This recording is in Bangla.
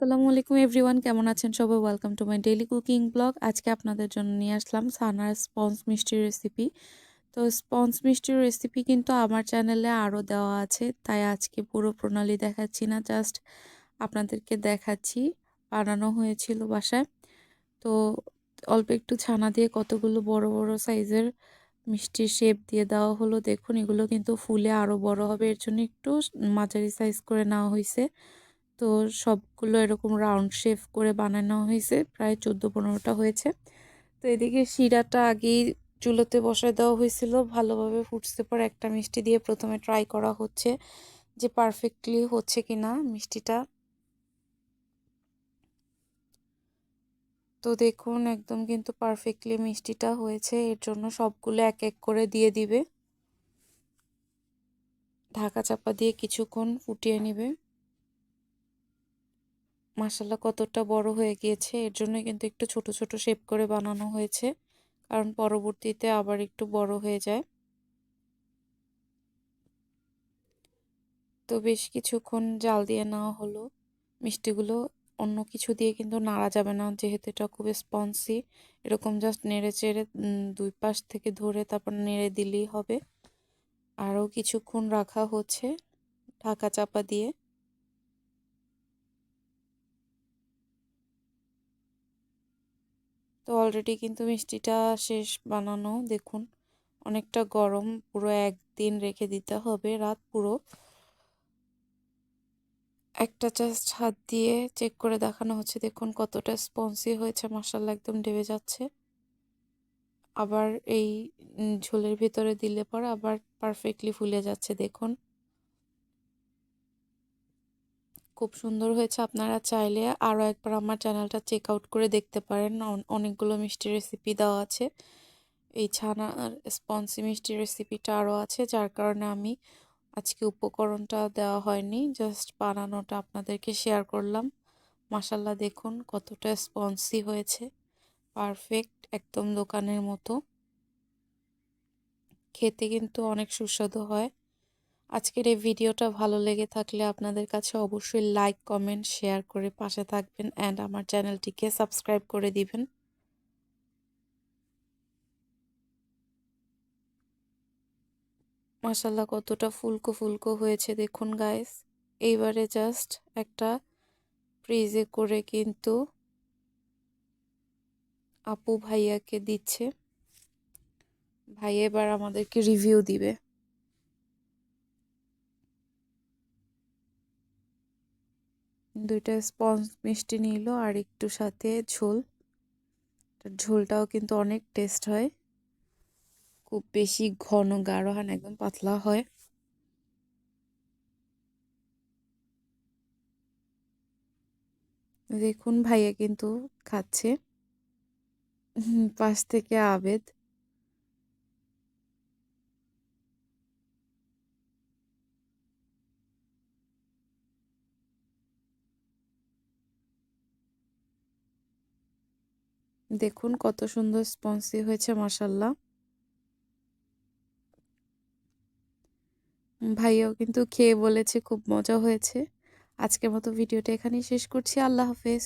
আসসালামু আলাইকুম এভরিওয়ান, কেমন আছেন সবাই? Welcome to my daily cooking blog আজকে আপনাদের জন্য নিয়ে আসলাম সানার স্পঞ্জ মিষ্টির রেসিপি তো স্পঞ্জ মিষ্টির রেসিপি কিন্তু আমার চ্যানেলে আরও দেওয়া আছে, তাই আজকে পুরো প্রণালী দেখাচ্ছি না জাস্ট আপনাদেরকে দেখাচ্ছি। বানানো হয়েছিল বাসায়। তো অল্প একটু ছানা দিয়ে কতগুলো বড় বড় সাইজের মিষ্টির শেপ দিয়ে দেওয়া হলো। দেখুন, এগুলো কিন্তু ফুলে আরও বড় হবে, এর জন্য একটু মাঝারি সাইজ করে নেওয়া হয়েছে। তো সবগুলো এরকম রাউন্ড শেপ করে বানানো হয়েছে, প্রায় চোদ্দ পনেরোটা হয়েছে। তো এদিকে শিরাটা আগেই চুলোতে বসায় দেওয়া হয়েছিল, ভালোভাবে ফুটতে পর একটা মিষ্টি দিয়ে প্রথমে ট্রাই করা হচ্ছে যে পারফেক্টলি হচ্ছে কি না মিষ্টিটা। তো দেখুন, একদম কিন্তু পারফেক্টলি মিষ্টিটা হয়েছে, এর জন্য সবগুলো এক এক করে দিয়ে দিবে। ঢাকা চাপা দিয়ে কিছুক্ষণ ফুটিয়ে নিবে। মাসাল্লা কতটা বড় হয়ে গিয়েছে। এর জন্য কিন্তু একটু ছোট ছোট শেপ করে বানানো হয়েছে। কারণ পরবর্তীতে আবার একটু বড় হয়ে যায়। তো বেশ কিছুক্ষণ জাল দিয়ে নেওয়া হলো। মিষ্টিগুলো অন্য কিছু দিয়ে কিন্তু নাড়া যাবে না, যেহেতু এটা খুব স্পঞ্জি এরকম জাস্ট নেড়ে চেড়ে দুই পাশ থেকে ধরে তারপর নেড়ে দিলেই হবে। আরও কিছুক্ষণ রাখা হচ্ছে, ঢাকা চাপা দিয়ে। তো অলরেডি কিন্তু মিষ্টিটা শেষ বানানো, দেখুন। অনেকটা গরম, পুরো একদিন রেখে দিতে হবে রাত পুরো। একটা জাস্ট হাত দিয়ে চেক করে দেখানো হচ্ছে, দেখুন কতটা স্পঞ্জি হয়েছে মশালা একদম ডেবে যাচ্ছে। আবার এই ঝোলের ভিতরে দিলে পরে আবার পারফেক্টলি ফুলে যাচ্ছে, দেখুন। খুব সুন্দর হয়েছে। আপনারা চাইলে আরও একবার আমার চ্যানেলটা চেক আউট করে দেখতে পারেন। অনেকগুলো মিষ্টি রেসিপি দেওয়া আছে। এই ছানার স্পঞ্জি মিষ্টি রেসিপিটা আরও আছে, যার কারণে আমি আজকে উপকরণটা দেওয়া হয়নি। জাস্ট বানানোটা আপনাদেরকে শেয়ার করলাম। মাসাল্লা দেখুন কতটা স্পঞ্জি হয়েছে। পারফেক্ট একদম দোকানের মতো। খেতে কিন্তু অনেক সুস্বাদু হয়। আজকের এই ভিডিওটা ভালো লেগে থাকলে আপনাদের কাছে অবশ্যই লাইক কমেন্ট শেয়ার করে পাশে থাকবেন অ্যান্ড আমার চ্যানেলটিকে সাবস্ক্রাইব করে দিবেন। মাসাল্লাহ কতটা ফুলকো ফুলকো হয়েছে দেখুন গাইস এইবারে জাস্ট একটা ফ্রিজে করে কিন্তু আপু ভাইয়াকে দিচ্ছে। ভাই এবার আমাদেরকে রিভিউ দিবে। দুইটা স্পঞ্জ মিষ্টি নিল আর একটু সাথে ঝোল। ঝোলটাও কিন্তু অনেক টেস্ট হয়। খুব বেশি ঘন গাঢ় হয় না একদম পাতলা হয়। দেখুন ভাইয়া কিন্তু খাচ্ছে। পাশ থেকে আবেদ। দেখুন কত সুন্দর স্পঞ্জি হয়েছে মাসাল্লাহ ভাইয়াও কিন্তু খেয়ে বলেছে, খুব মজা হয়েছে। আজকের মতো ভিডিওটা এখানেই শেষ করছি, আল্লাহ হাফেজ।